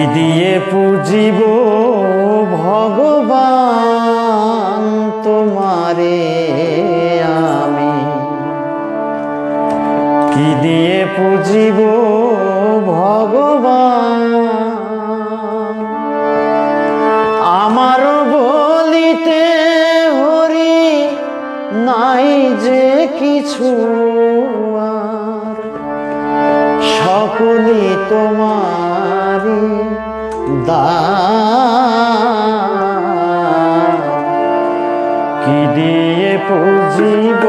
কি দিয়ে পুজিব ভগবান তোমারে আমি। কি দিয়ে পুজিব ভগবান? আমার বলিতে হরি নাই যে কিছু সকলই তোমার খোদা কি দিয়ে পুজিব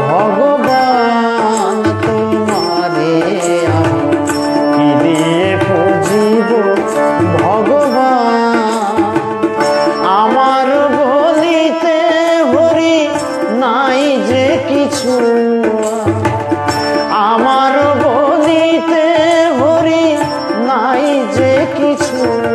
ভগবান? Krishna.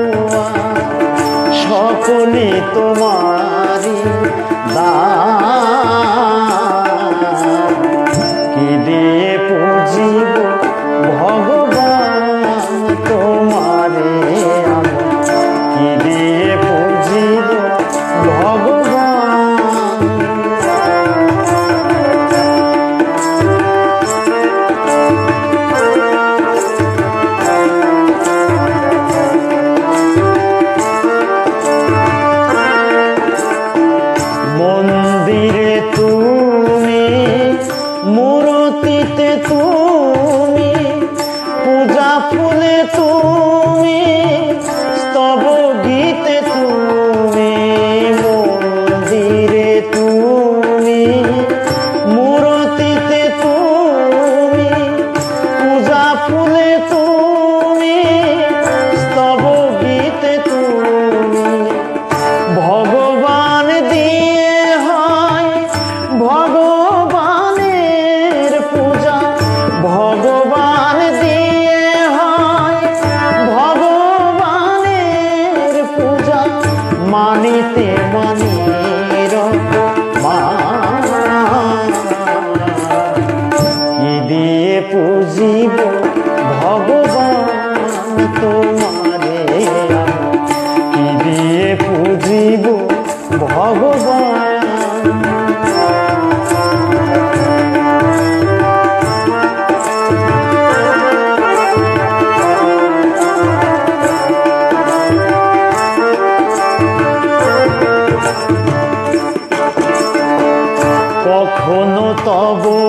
কখনো তবু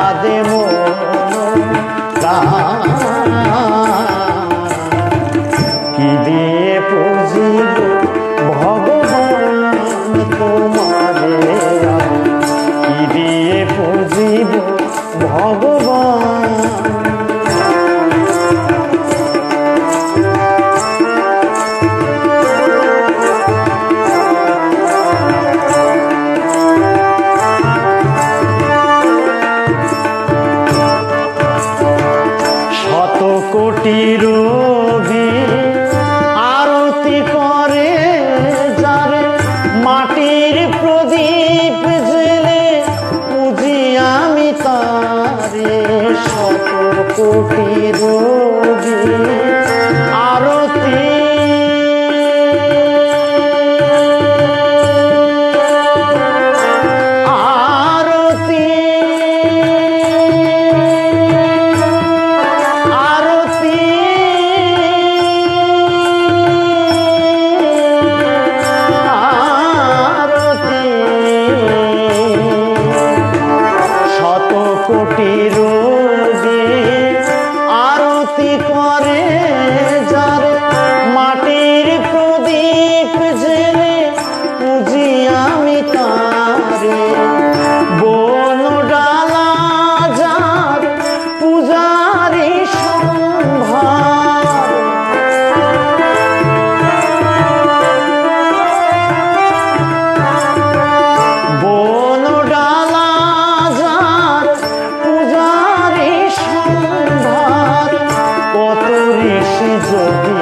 কাদে মন কোটি Jogo